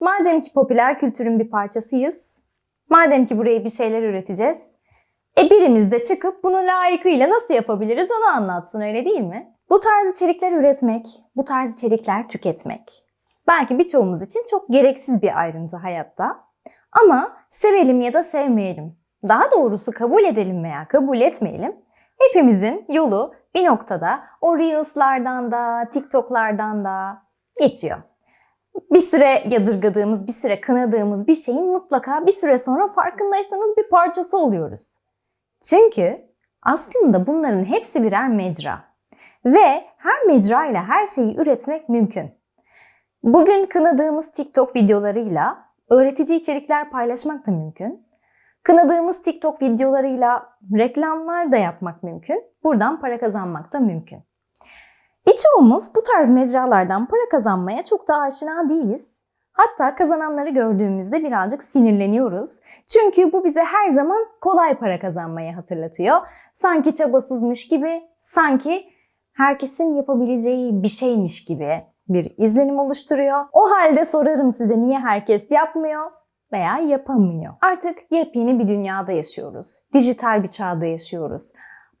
Madem ki popüler kültürün bir parçasıyız, madem ki buraya bir şeyler üreteceğiz, e birimiz de çıkıp bunu layıkıyla nasıl yapabiliriz onu anlatsın öyle değil mi? Bu tarz içerikler üretmek, bu tarz içerikler tüketmek. Belki birçoğumuz için çok gereksiz bir ayrıntı hayatta. Ama sevelim ya da sevmeyelim, daha doğrusu kabul edelim veya kabul etmeyelim, hepimizin yolu bir noktada o Reels'lardan da, TikTok'lardan da geçiyor. Bir süre yadırgadığımız, bir süre kınadığımız bir şeyin mutlaka bir süre sonra farkındaysanız bir parçası oluyoruz. Çünkü aslında bunların hepsi birer mecra. Ve her mecra ile her şeyi üretmek mümkün. Bugün kınadığımız TikTok videolarıyla öğretici içerikler paylaşmak da mümkün. Kınadığımız TikTok videolarıyla reklamlar da yapmak mümkün. Buradan para kazanmak da mümkün. Birçoğumuz bu tarz mecralardan para kazanmaya çok da aşina değiliz. Hatta kazananları gördüğümüzde birazcık sinirleniyoruz. Çünkü bu bize her zaman kolay para kazanmayı hatırlatıyor. Sanki çabasızmış gibi, sanki herkesin yapabileceği bir şeymiş gibi bir izlenim oluşturuyor. O halde sorarım size niye herkes yapmıyor veya yapamıyor. Artık yepyeni bir dünyada yaşıyoruz. Dijital bir çağda yaşıyoruz.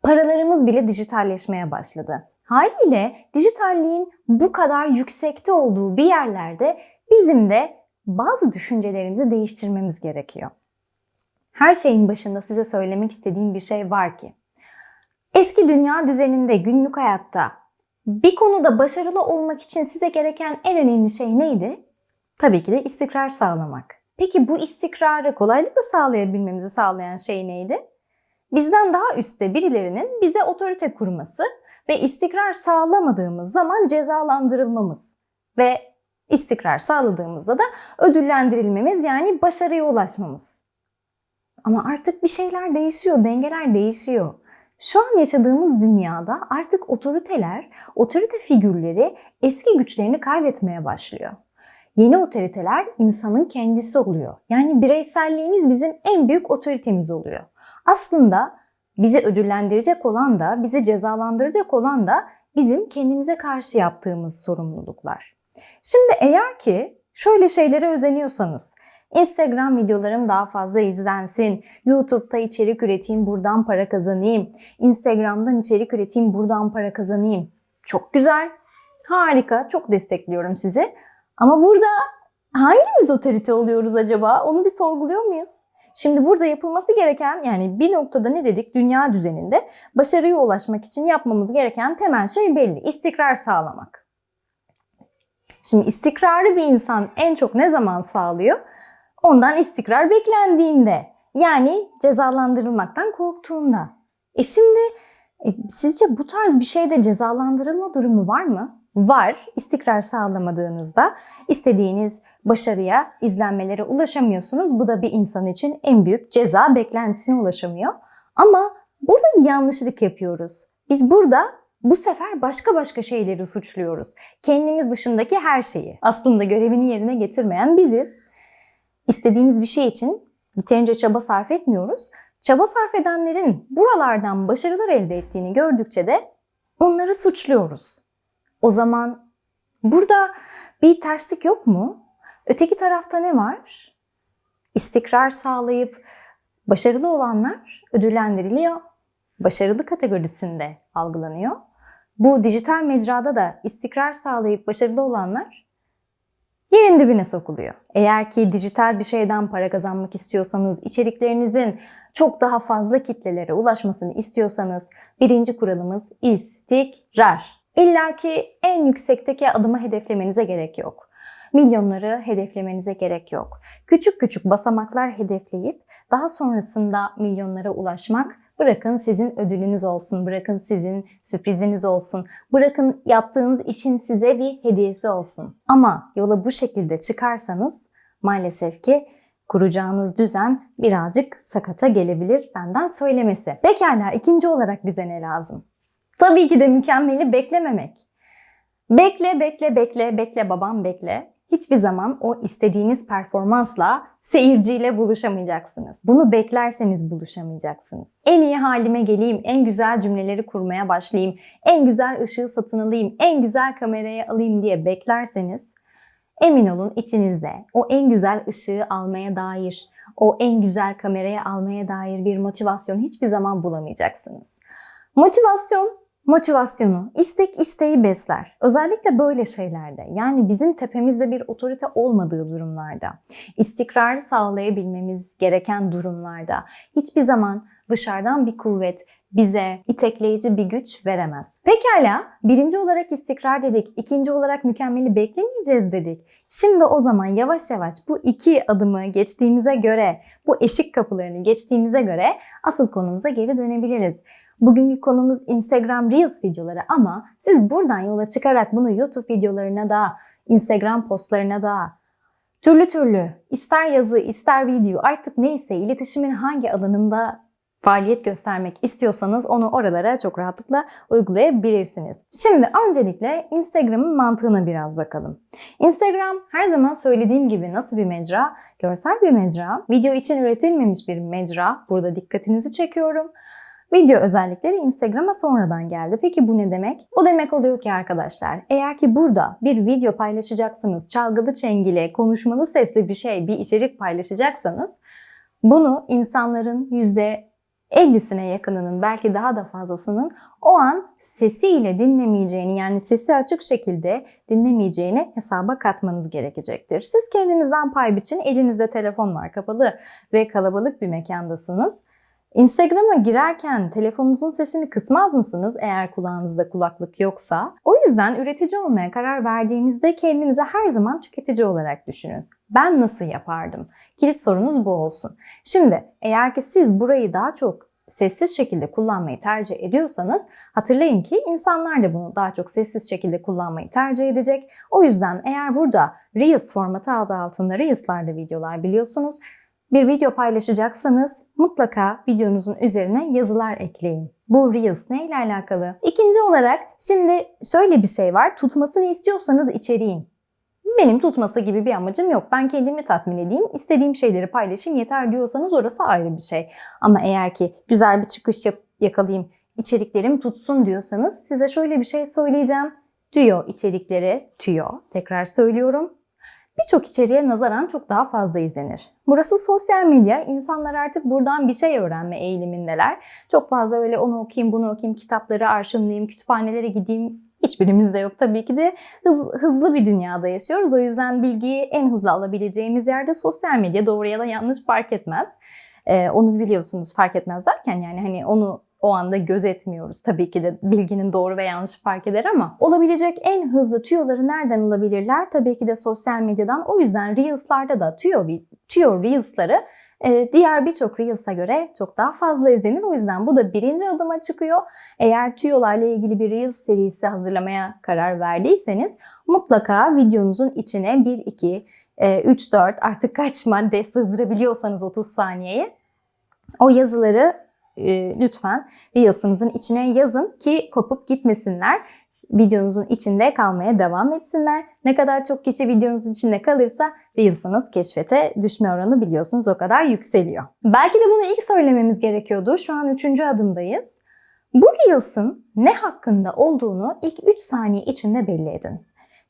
Paralarımız bile dijitalleşmeye başladı. Haliyle dijitalliğin bu kadar yüksekte olduğu bir yerlerde bizim de bazı düşüncelerimizi değiştirmemiz gerekiyor. Her şeyin başında size söylemek istediğim bir şey var ki. Eski dünya düzeninde günlük hayatta bir konuda başarılı olmak için size gereken en önemli şey neydi? Tabii ki de istikrar sağlamak. Peki bu istikrarı kolaylıkla sağlayabilmemizi sağlayan şey neydi? Bizden daha üstte birilerinin bize otorite kurması ve istikrar sağlamadığımız zaman cezalandırılmamız ve istikrar sağladığımızda da ödüllendirilmemiz yani başarıya ulaşmamız. Ama artık bir şeyler değişiyor, dengeler değişiyor. Şu an yaşadığımız dünyada artık otoriteler, otorite figürleri eski güçlerini kaybetmeye başlıyor. Yeni otoriteler insanın kendisi oluyor. Yani bireyselliğimiz bizim en büyük otoritemiz oluyor. Aslında bizi ödüllendirecek olan da, bizi cezalandıracak olan da bizim kendimize karşı yaptığımız sorumluluklar. Şimdi eğer ki şöyle şeylere özeniyorsanız, Instagram videolarım daha fazla izlensin, YouTube'da içerik üreteyim, buradan para kazanayım, Instagram'dan içerik üreteyim, buradan para kazanayım. Çok güzel, harika, çok destekliyorum sizi. Ama burada hangimiz otorite oluyoruz acaba? Onu bir sorguluyor muyuz? Şimdi burada yapılması gereken yani bir noktada ne dedik dünya düzeninde başarıya ulaşmak için yapmamız gereken temel şey belli. İstikrar sağlamak. Şimdi istikrarı bir insan en çok ne zaman sağlıyor? Ondan istikrar beklendiğinde. Yani cezalandırılmaktan korktuğunda. E şimdi e, sizce bu tarz bir şeyde cezalandırılma durumu var mı? Var. İstikrar sağlamadığınızda istediğiniz başarıya, izlenmelere ulaşamıyorsunuz. Bu da bir insan için en büyük ceza beklentisine ulaşamıyor. Ama burada bir yanlışlık yapıyoruz. Biz burada bu sefer başka başka şeyleri suçluyoruz. Kendimiz dışındaki her şeyi. Aslında görevini yerine getirmeyen biziz. İstediğimiz bir şey için yeterince çaba sarf etmiyoruz. Çaba sarf edenlerin buralardan başarılar elde ettiğini gördükçe de onları suçluyoruz. O zaman burada bir terslik yok mu? Öteki tarafta ne var? İstikrar sağlayıp başarılı olanlar ödüllendiriliyor. Başarılı kategorisinde algılanıyor. Bu dijital mecrada da istikrar sağlayıp başarılı olanlar yerin dibine sokuluyor. Eğer ki dijital bir şeyden para kazanmak istiyorsanız, içeriklerinizin çok daha fazla kitlelere ulaşmasını istiyorsanız birinci kuralımız istikrar. İlla ki en yüksekteki adımı hedeflemenize gerek yok. Milyonları hedeflemenize gerek yok. Küçük küçük basamaklar hedefleyip daha sonrasında milyonlara ulaşmak bırakın sizin ödülünüz olsun, bırakın sizin sürpriziniz olsun, bırakın yaptığınız işin size bir hediyesi olsun. Ama yola bu şekilde çıkarsanız maalesef ki kuracağınız düzen birazcık sakata gelebilir benden söylemesi. Pekala ikinci olarak bize ne lazım? Tabii ki de mükemmeli beklememek. Bekle, bekle, bekle, bekle babam bekle. Hiçbir zaman o istediğiniz performansla seyirciyle buluşamayacaksınız. Bunu beklerseniz buluşamayacaksınız. En iyi halime geleyim, en güzel cümleleri kurmaya başlayayım, en güzel ışığı satın alayım, en güzel kameraya alayım diye beklerseniz Emin olun içinizde o en güzel ışığı almaya dair, o en güzel kamerayı almaya dair bir motivasyon hiçbir zaman bulamayacaksınız. Motivasyon motivasyonu, istek isteği besler. Özellikle böyle şeylerde yani bizim tepemizde bir otorite olmadığı durumlarda, istikrarı sağlayabilmemiz gereken durumlarda hiçbir zaman dışarıdan bir kuvvet bize itekleyici bir güç veremez. Pekala birinci olarak istikrar dedik, ikinci olarak mükemmeli beklemeyeceğiz dedik. Şimdi o zaman yavaş yavaş bu iki adımı geçtiğimize göre, bu eşik kapılarını geçtiğimize göre asıl konumuza geri dönebiliriz. Bugünkü konumuz Instagram Reels videoları ama siz buradan yola çıkarak bunu YouTube videolarına da, Instagram postlarına da, türlü türlü ister yazı ister video artık neyse iletişimin hangi alanında faaliyet göstermek istiyorsanız onu oralara çok rahatlıkla uygulayabilirsiniz. Şimdi öncelikle Instagram'ın mantığına biraz bakalım. Instagram her zaman söylediğim gibi nasıl bir mecra? Görsel bir mecra, video için üretilmemiş bir mecra. Burada dikkatinizi çekiyorum. Video özellikleri Instagram'a sonradan geldi. Peki bu ne demek? O demek oluyor ki arkadaşlar eğer ki burada bir video paylaşacaksınız, çalgılı çengili, konuşmalı sesli bir şey, bir içerik paylaşacaksanız bunu insanların yüzde 50'sine yakınının belki daha da fazlasının o an sesiyle dinlemeyeceğini yani sesi açık şekilde dinlemeyeceğini hesaba katmanız gerekecektir. Siz kendinizden pay biçin. Elinizde telefon var kapalı ve kalabalık bir mekandasınız. Instagram'a girerken telefonunuzun sesini kısmaz mısınız eğer kulağınızda kulaklık yoksa? O yüzden üretici olmaya karar verdiğinizde kendinize her zaman tüketici olarak düşünün. Ben nasıl yapardım? Kilit sorunuz bu olsun. Şimdi eğer ki siz burayı daha çok sessiz şekilde kullanmayı tercih ediyorsanız hatırlayın ki insanlar da bunu daha çok sessiz şekilde kullanmayı tercih edecek. O yüzden eğer burada Reels formatı adı altında Reels'larda videolar biliyorsunuz bir video paylaşacaksanız mutlaka videonuzun üzerine yazılar ekleyin. Bu Reels ne ile alakalı? İkinci olarak şimdi şöyle bir şey var. Tutmasını istiyorsanız içeriğin. Benim tutması gibi bir amacım yok. Ben kendimi tatmin edeyim, istediğim şeyleri paylaşayım yeter diyorsanız orası ayrı bir şey. Ama eğer ki güzel bir çıkış yap yakalayayım, içeriklerim tutsun diyorsanız size şöyle bir şey söyleyeceğim. Tüyo içerikleri, tüyo tekrar söylüyorum birçok içeriğe nazaran çok daha fazla izlenir. Burası sosyal medya. İnsanlar artık buradan bir şey öğrenme eğilimindeler. Çok fazla öyle onu okuyayım, bunu okuyayım, kitapları arşınlayayım, kütüphanelere gideyim hiçbirimizde yok tabii ki de hız, hızlı bir dünyada yaşıyoruz. O yüzden bilgiyi en hızlı alabileceğimiz yerde sosyal medya doğru ya da yanlış fark etmez. Ee, onu biliyorsunuz fark etmez derken yani hani onu o anda gözetmiyoruz. Tabii ki de bilginin doğru ve yanlışı fark eder ama olabilecek en hızlı tüyoları nereden alabilirler? Tabii ki de sosyal medyadan. O yüzden Reels'larda da tüyo, tüyo Reels'ları e, diğer birçok Reels'a göre çok daha fazla izlenir. O yüzden bu da birinci adıma çıkıyor. Eğer tüyolarla ilgili bir Reels serisi hazırlamaya karar verdiyseniz mutlaka videonuzun içine 1, 2, 3, 4 artık kaç madde sığdırabiliyorsanız 30 saniyeye o yazıları e, lütfen Reels'ınızın içine yazın ki kopup gitmesinler. Videonuzun içinde kalmaya devam etsinler. Ne kadar çok kişi videonuzun içinde kalırsa Reels'ınız keşfete düşme oranı biliyorsunuz o kadar yükseliyor. Belki de bunu ilk söylememiz gerekiyordu. Şu an üçüncü adımdayız. Bu Reels'ın ne hakkında olduğunu ilk 3 saniye içinde belli edin.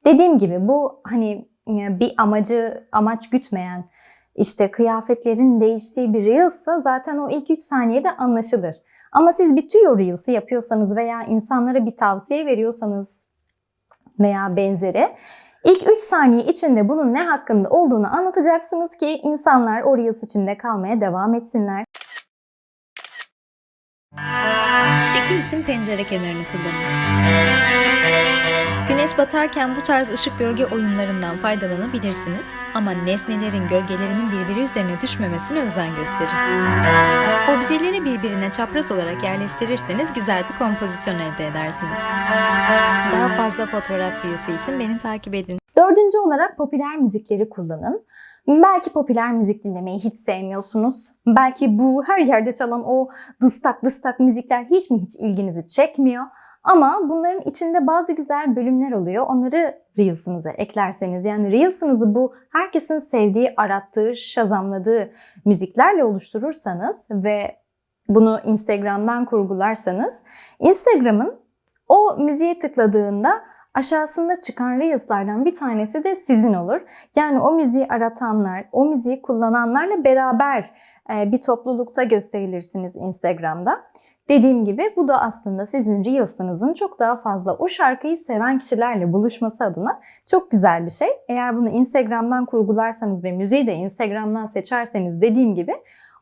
Dediğim gibi bu hani e, bir amacı amaç gütmeyen işte kıyafetlerin değiştiği bir Reels'sa zaten o ilk 3 saniyede anlaşılır. Ama siz bir tüyo Reels'i yapıyorsanız veya insanlara bir tavsiye veriyorsanız veya benzeri ilk 3 saniye içinde bunun ne hakkında olduğunu anlatacaksınız ki insanlar o Reels içinde kalmaya devam etsinler. Çekim için pencere kenarını kullanın. Güneş batarken bu tarz ışık gölge oyunlarından faydalanabilirsiniz ama nesnelerin gölgelerinin birbiri üzerine düşmemesine özen gösterin. Objeleri birbirine çapraz olarak yerleştirirseniz güzel bir kompozisyon elde edersiniz. Daha fazla fotoğraf tüyosu için beni takip edin. Dördüncü olarak popüler müzikleri kullanın. Belki popüler müzik dinlemeyi hiç sevmiyorsunuz. Belki bu her yerde çalan o dıstak dıstak müzikler hiç mi hiç ilginizi çekmiyor. Ama bunların içinde bazı güzel bölümler oluyor. Onları Reels'ınıza eklerseniz yani Reels'ınızı bu herkesin sevdiği, arattığı, şazamladığı müziklerle oluşturursanız ve bunu Instagram'dan kurgularsanız Instagram'ın o müziğe tıkladığında aşağısında çıkan Reels'lardan bir tanesi de sizin olur. Yani o müziği aratanlar, o müziği kullananlarla beraber bir toplulukta gösterilirsiniz Instagram'da. Dediğim gibi bu da aslında sizin Reels'ınızın çok daha fazla o şarkıyı seven kişilerle buluşması adına çok güzel bir şey. Eğer bunu Instagram'dan kurgularsanız ve müziği de Instagram'dan seçerseniz dediğim gibi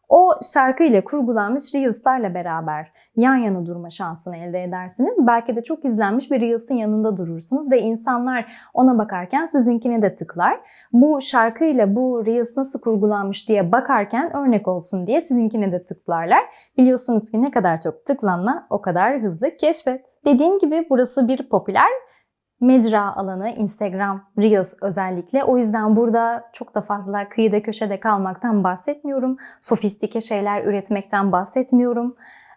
o şarkıyla kurgulanmış Reels'larla beraber yan yana durma şansını elde edersiniz. Belki de çok izlenmiş bir Reels'in yanında durursunuz ve insanlar ona bakarken sizinkine de tıklar. Bu şarkıyla bu Reels nasıl kurgulanmış diye bakarken örnek olsun diye sizinkine de tıklarlar. Biliyorsunuz ki ne kadar çok tıklanma o kadar hızlı keşfet. Dediğim gibi burası bir popüler mecra alanı Instagram Reels özellikle. O yüzden burada çok da fazla kıyıda köşede kalmaktan bahsetmiyorum. Sofistike şeyler üretmekten bahsetmiyorum.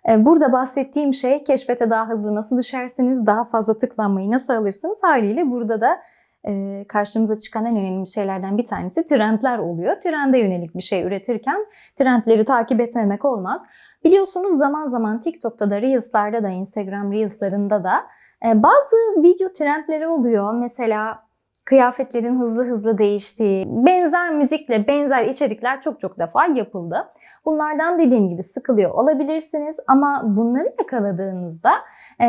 Ee, Burada bahsettiğim şey keşfete daha hızlı nasıl düşersiniz, daha fazla tıklanmayı nasıl alırsınız haliyle burada da e, karşımıza çıkan en önemli şeylerden bir tanesi trendler oluyor. Trende yönelik bir şey üretirken trendleri takip etmemek olmaz. Biliyorsunuz zaman zaman TikTok'ta da Reels'larda da Instagram Reels'larında da bazı video trendleri oluyor. Mesela kıyafetlerin hızlı hızlı değiştiği, benzer müzikle benzer içerikler çok çok defa yapıldı. Bunlardan dediğim gibi sıkılıyor olabilirsiniz ama bunları yakaladığınızda e,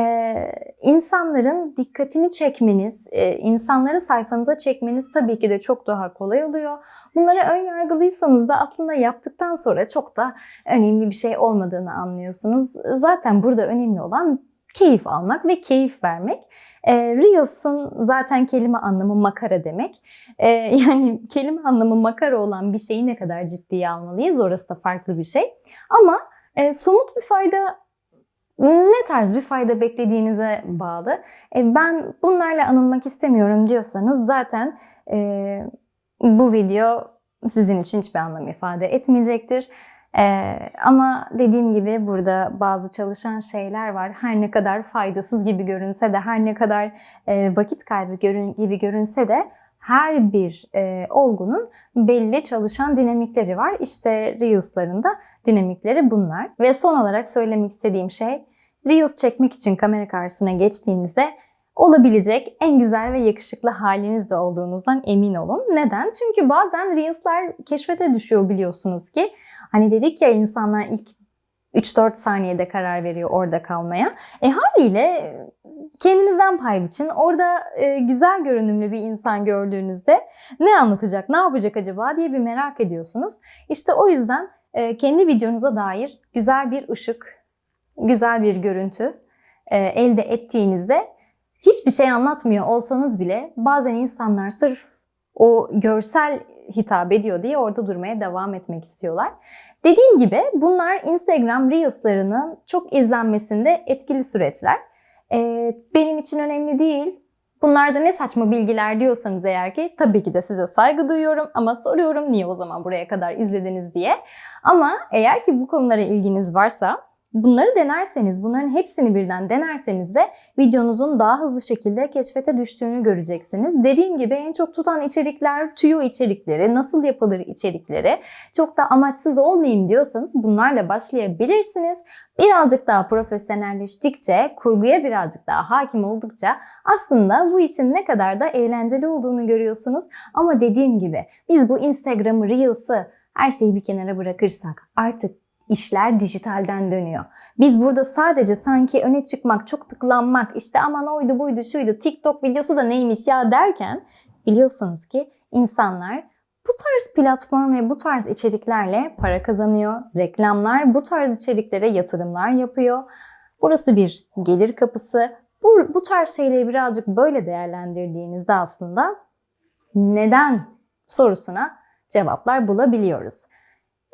insanların dikkatini çekmeniz, e, insanları sayfanıza çekmeniz tabii ki de çok daha kolay oluyor. Bunlara ön yargılıysanız da aslında yaptıktan sonra çok da önemli bir şey olmadığını anlıyorsunuz. Zaten burada önemli olan keyif almak ve keyif vermek. E, Reels'ın zaten kelime anlamı makara demek. E, yani kelime anlamı makara olan bir şeyi ne kadar ciddiye almalıyız orası da farklı bir şey. Ama e, somut bir fayda ne tarz bir fayda beklediğinize bağlı. E, ben bunlarla anılmak istemiyorum diyorsanız zaten e, bu video sizin için hiçbir anlam ifade etmeyecektir. Ee, ama dediğim gibi burada bazı çalışan şeyler var. Her ne kadar faydasız gibi görünse de, her ne kadar e, vakit kaybı görün, gibi görünse de her bir e, olgunun belli çalışan dinamikleri var. İşte Reels'ların da dinamikleri bunlar. Ve son olarak söylemek istediğim şey, Reels çekmek için kamera karşısına geçtiğinizde olabilecek en güzel ve yakışıklı halinizde olduğunuzdan emin olun. Neden? Çünkü bazen Reels'lar keşfete düşüyor biliyorsunuz ki. Hani dedik ya insanlar ilk 3-4 saniyede karar veriyor orada kalmaya. E haliyle kendinizden pay biçin. Orada e, güzel görünümlü bir insan gördüğünüzde ne anlatacak, ne yapacak acaba diye bir merak ediyorsunuz. İşte o yüzden e, kendi videonuza dair güzel bir ışık, güzel bir görüntü e, elde ettiğinizde hiçbir şey anlatmıyor olsanız bile bazen insanlar sırf o görsel hitap ediyor diye orada durmaya devam etmek istiyorlar. Dediğim gibi bunlar Instagram Reels'larının çok izlenmesinde etkili süreçler. Ee, benim için önemli değil. Bunlarda ne saçma bilgiler diyorsanız eğer ki tabii ki de size saygı duyuyorum ama soruyorum niye o zaman buraya kadar izlediniz diye. Ama eğer ki bu konulara ilginiz varsa Bunları denerseniz, bunların hepsini birden denerseniz de videonuzun daha hızlı şekilde keşfete düştüğünü göreceksiniz. Dediğim gibi en çok tutan içerikler tüyo içerikleri, nasıl yapılır içerikleri. Çok da amaçsız olmayayım diyorsanız bunlarla başlayabilirsiniz. Birazcık daha profesyonelleştikçe, kurguya birazcık daha hakim oldukça aslında bu işin ne kadar da eğlenceli olduğunu görüyorsunuz. Ama dediğim gibi biz bu Instagram Reels'ı her şeyi bir kenara bırakırsak artık işler dijitalden dönüyor. Biz burada sadece sanki öne çıkmak, çok tıklanmak, işte aman oydu buydu şuydu, TikTok videosu da neymiş ya derken biliyorsunuz ki insanlar bu tarz platform ve bu tarz içeriklerle para kazanıyor. Reklamlar bu tarz içeriklere yatırımlar yapıyor. Burası bir gelir kapısı. Bu, bu tarz şeyleri birazcık böyle değerlendirdiğinizde aslında neden sorusuna cevaplar bulabiliyoruz.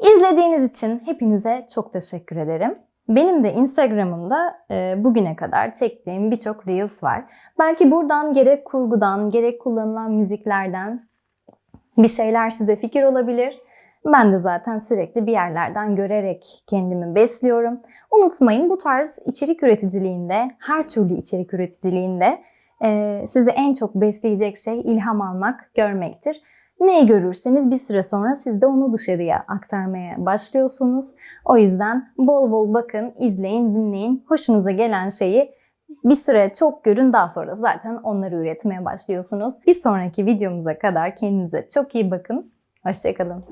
İzlediğiniz için hepinize çok teşekkür ederim. Benim de Instagram'ımda e, bugüne kadar çektiğim birçok Reels var. Belki buradan gerek kurgudan, gerek kullanılan müziklerden bir şeyler size fikir olabilir. Ben de zaten sürekli bir yerlerden görerek kendimi besliyorum. Unutmayın bu tarz içerik üreticiliğinde, her türlü içerik üreticiliğinde e, sizi en çok besleyecek şey ilham almak, görmektir. Neyi görürseniz bir süre sonra siz de onu dışarıya aktarmaya başlıyorsunuz. O yüzden bol bol bakın, izleyin, dinleyin. Hoşunuza gelen şeyi Bir süre çok görün daha sonra zaten onları üretmeye başlıyorsunuz. Bir sonraki videomuza kadar kendinize çok iyi bakın. Hoşçakalın.